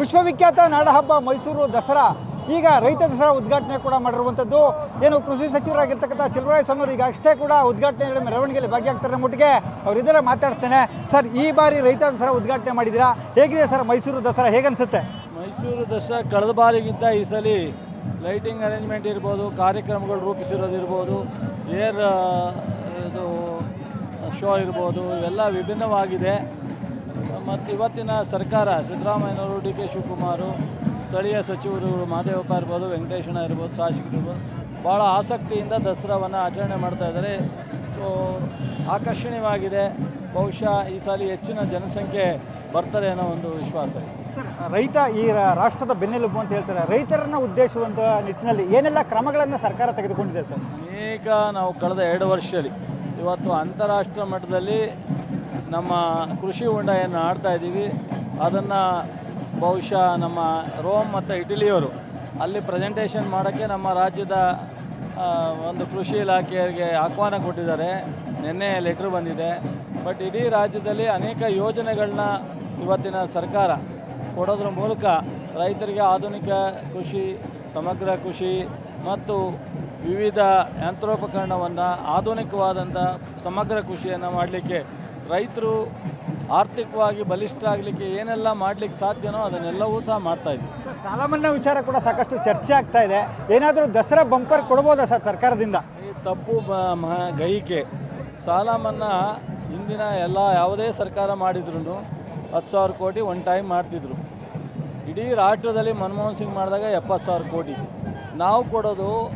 ವಿಶ್ವವಿಖ್ಯಾತ ನಾಡಹಬ್ಬ ಮೈಸೂರು ದಸರಾ. ಈಗ ರೈತ ದಸರಾ ಉದ್ಘಾಟನೆ ಕೂಡ ಮಾಡಿರುವಂಥದ್ದು ಏನು ಕೃಷಿ ಸಚಿವರಾಗಿರ್ತಕ್ಕಂಥ ಅವರು ಈಗ ಅಷ್ಟೇ ಕೂಡ ಉದ್ಘಾಟನೆ ಮೆರವಣಿಗೆಯಲ್ಲಿ ಭಾಗಿಯಾಗ್ತಾರೆ ಮುಟ್ಟಿಗೆ ಅವರಿದ್ದಾರೆ ಮಾತಾಡಿಸ್ತೇನೆ. ಸರ್, ಈ ಬಾರಿ ರೈತ ದಸರಾ ಉದ್ಘಾಟನೆ ಮಾಡಿದ್ದೀರಾ? ಹೇಗಿದೆ ಸರ್ ಮೈಸೂರು ದಸರಾ? ಹೇಗನ್ಸುತ್ತೆ? ಮೈಸೂರು ದಸರಾ ಕಳೆದ ಬಾರಿಗಿಂತ ಈ ಸಲ ಲೈಟಿಂಗ್ ಅರೇಂಜ್ಮೆಂಟ್ ಇರ್ಬೋದು, ಕಾರ್ಯಕ್ರಮಗಳು ರೂಪಿಸಿರೋದಿರ್ಬೋದು ಏರ್ ಇದು ಶೋ ಇರ್ಬೋದು, ಇವೆಲ್ಲ ವಿಭಿನ್ನವಾಗಿದೆ. ಮತ್ತು ಇವತ್ತಿನ ಸರ್ಕಾರ ಸಿದ್ದರಾಮಯ್ಯನವರು ಡಿ ಕೆ ಶಿವಕುಮಾರು ಸ್ಥಳೀಯ ಸಚಿವರು ಮಾದೇವಪ್ಪ ಇರ್ಬೋದು ವೆಂಕಟೇಶಣ್ಣ ಇರ್ಬೋದು ಶಾಸಕರು ಇರ್ಬೋದು ಭಾಳ ಆಸಕ್ತಿಯಿಂದ ದಸರಾವನ್ನು ಆಚರಣೆ ಮಾಡ್ತಾ ಇದ್ದಾರೆ. ಸೊ ಆಕರ್ಷಣೀಯವಾಗಿದೆ. ಬಹುಶಃ ಈ ಸಾಲಿ ಹೆಚ್ಚಿನ ಜನಸಂಖ್ಯೆ ಬರ್ತಾರೆ ಅನ್ನೋ ಒಂದು ವಿಶ್ವಾಸ ಇದೆ. ರೈತ ಈ ರಾ- ರಾಷ್ಟ್ರದ ಬೆನ್ನೆಲುಬು ಅಂತ ಹೇಳ್ತಾರೆ. ರೈತರನ್ನ ಉದ್ದೇಶಿಸುವಂಥ ನಿಟ್ಟಿನಲ್ಲಿ ಏನೆಲ್ಲ ಕ್ರಮಗಳನ್ನು ಸರ್ಕಾರ ತೆಗೆದುಕೊಂಡಿದೆ ಸರ್? ಅನೇಕ ನಾವು ಕಳೆದ ಎರಡು ವರ್ಷದಲ್ಲಿ ಇವತ್ತು ಅಂತಾರಾಷ್ಟ್ರ ಮಟ್ಟದಲ್ಲಿ ನಮ್ಮ ಕೃಷಿ ಹೊಂಡ ಏನು ಆಡ್ತಾ ಇದ್ದೀವಿ. ಅದನ್ನು ಬಹುಶಃ ನಮ್ಮ ರೋಮ್ ಮತ್ತು ಇಟಲಿಯವರು ಅಲ್ಲಿ ಪ್ರೆಸೆಂಟೇಷನ್ ಮಾಡೋಕ್ಕೆ ನಮ್ಮ ರಾಜ್ಯದ ಒಂದು ಕೃಷಿ ಇಲಾಖೆಯವರಿಗೆ ಆಹ್ವಾನ ಕೊಟ್ಟಿದ್ದಾರೆ. ನಿನ್ನೆ ಲೆಟ್ರ್ ಬಂದಿದೆ. ಬಟ್ ಇಡೀ ರಾಜ್ಯದಲ್ಲಿ ಅನೇಕ ಯೋಜನೆಗಳನ್ನ ಇವತ್ತಿನ ಸರ್ಕಾರ ಕೊಡೋದ್ರ ಮೂಲಕ ರೈತರಿಗೆ ಆಧುನಿಕ ಕೃಷಿ, ಸಮಗ್ರ ಕೃಷಿ ಮತ್ತು ವಿವಿಧ ಯಂತ್ರೋಪಕರಣವನ್ನು ಆಧುನಿಕವಾದಂಥ ಸಮಗ್ರ ಕೃಷಿಯನ್ನು ಮಾಡಲಿಕ್ಕೆ ರೈತರು ಆರ್ಥಿಕವಾಗಿ ಬಲಿಷ್ಠ ಆಗಲಿಕ್ಕೆ ಏನೆಲ್ಲ ಮಾಡಲಿಕ್ಕೆ ಸಾಧ್ಯನೋ ಅದನ್ನೆಲ್ಲವೂ ಸಹ ಮಾಡ್ತಾಯಿದ್ವಿ ಸರ್ ಸಾಲ ಮನ್ನಾ ವಿಚಾರ ಕೂಡ ಸಾಕಷ್ಟು ಚರ್ಚೆ ಆಗ್ತಾ ಇದೆ. ಏನಾದರೂ ದಸರಾ ಬಂಪರ್ ಕೊಡ್ಬೋದಾ ಸರ್ ಸರ್ಕಾರದಿಂದ? ಈ ತಪ್ಪು ಬ- ಮ- ಗ್ರಹಿಕೆ ಸಾಲ ಮನ್ನಾ ಹಿಂದಿನ ಎಲ್ಲ ಯಾವುದೇ ಸರ್ಕಾರ ಮಾಡಿದ್ರು ಹತ್ತು ಸಾವಿರ ಕೋಟಿ ಒನ್ ಟೈಮ್ ಮಾಡ್ತಿದ್ರು. ಇಡೀ ರಾಷ್ಟ್ರದಲ್ಲಿ ಮನಮೋಹನ್ ಸಿಂಗ್ ಮಾಡಿದಾಗ ಎಪ್ಪತ್ತು ಸಾವಿರ ಕೋಟಿ. ನಾವು ಕೊಡೋದು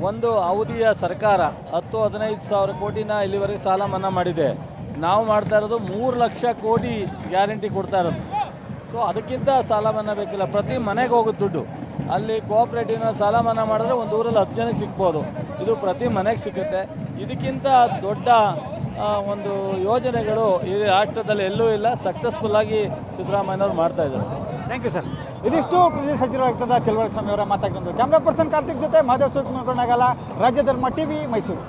ಒಂದು ಅವಧಿಯ ಸರ್ಕಾರ. ಹತ್ತು ಹದಿನೈದು ಸಾವಿರ ಕೋಟಿನ ಇಲ್ಲಿವರೆಗೆ ಸಾಲ ಮನ್ನಾ ಮಾಡಿದೆ. ನಾವು ಮಾಡ್ತಾ ಇರೋದು ಮೂರು ಲಕ್ಷ ಕೋಟಿ ಗ್ಯಾರಂಟಿ ಕೊಡ್ತಾ ಇರೋದು. ಸೊ ಅದಕ್ಕಿಂತ ಸಾಲ ಮನ್ನಾ ಬೇಕಿಲ್ಲ. ಪ್ರತಿ ಮನೆಗೆ ಹೋಗುತ್ತೆ ದುಡ್ಡು. ಅಲ್ಲಿ ಕೋಆಪ್ರೇಟಿವ್ನ ಸಾಲ ಮನ್ನಾ ಮಾಡಿದ್ರೆ ಒಂದು ಊರಲ್ಲಿ ಹತ್ತು ಜನಕ್ಕೆ ಸಿಗ್ಬೋದು. ಇದು ಪ್ರತಿ ಮನೆಗೆ ಸಿಗುತ್ತೆ. ಇದಕ್ಕಿಂತ ದೊಡ್ಡ ಒಂದು ಯೋಜನೆಗಳು ಈ ರಾಷ್ಟ್ರದಲ್ಲಿ ಎಲ್ಲೂ ಇಲ್ಲ. ಸಕ್ಸಸ್ಫುಲ್ಲಾಗಿ ಸಿದ್ದರಾಮಯ್ಯನವ್ರು ಮಾಡ್ತಾ ಇದ್ದಾರೆ. ಥ್ಯಾಂಕ್ ಯು ಸರ್ ಇದಿಷ್ಟು ಕೃಷಿ ಸಚಿವರಾಗ್ತದ ಸ್ವಾಮಿ ಅವರ ಮಾತಾಡ್ಕೊಂಡು ಕ್ಯಾಮ್ರಾ ಪರ್ಸನ್ ಕಾರ್ತಿಕ್ ಜೊತೆ ಮಾಧವ್ ಸುಟ್ಕೊಂಡಾಗಲ್ಲ ರಾಜ್ಯಧರ್ಮ ಟಿ ಮೈಸೂರು.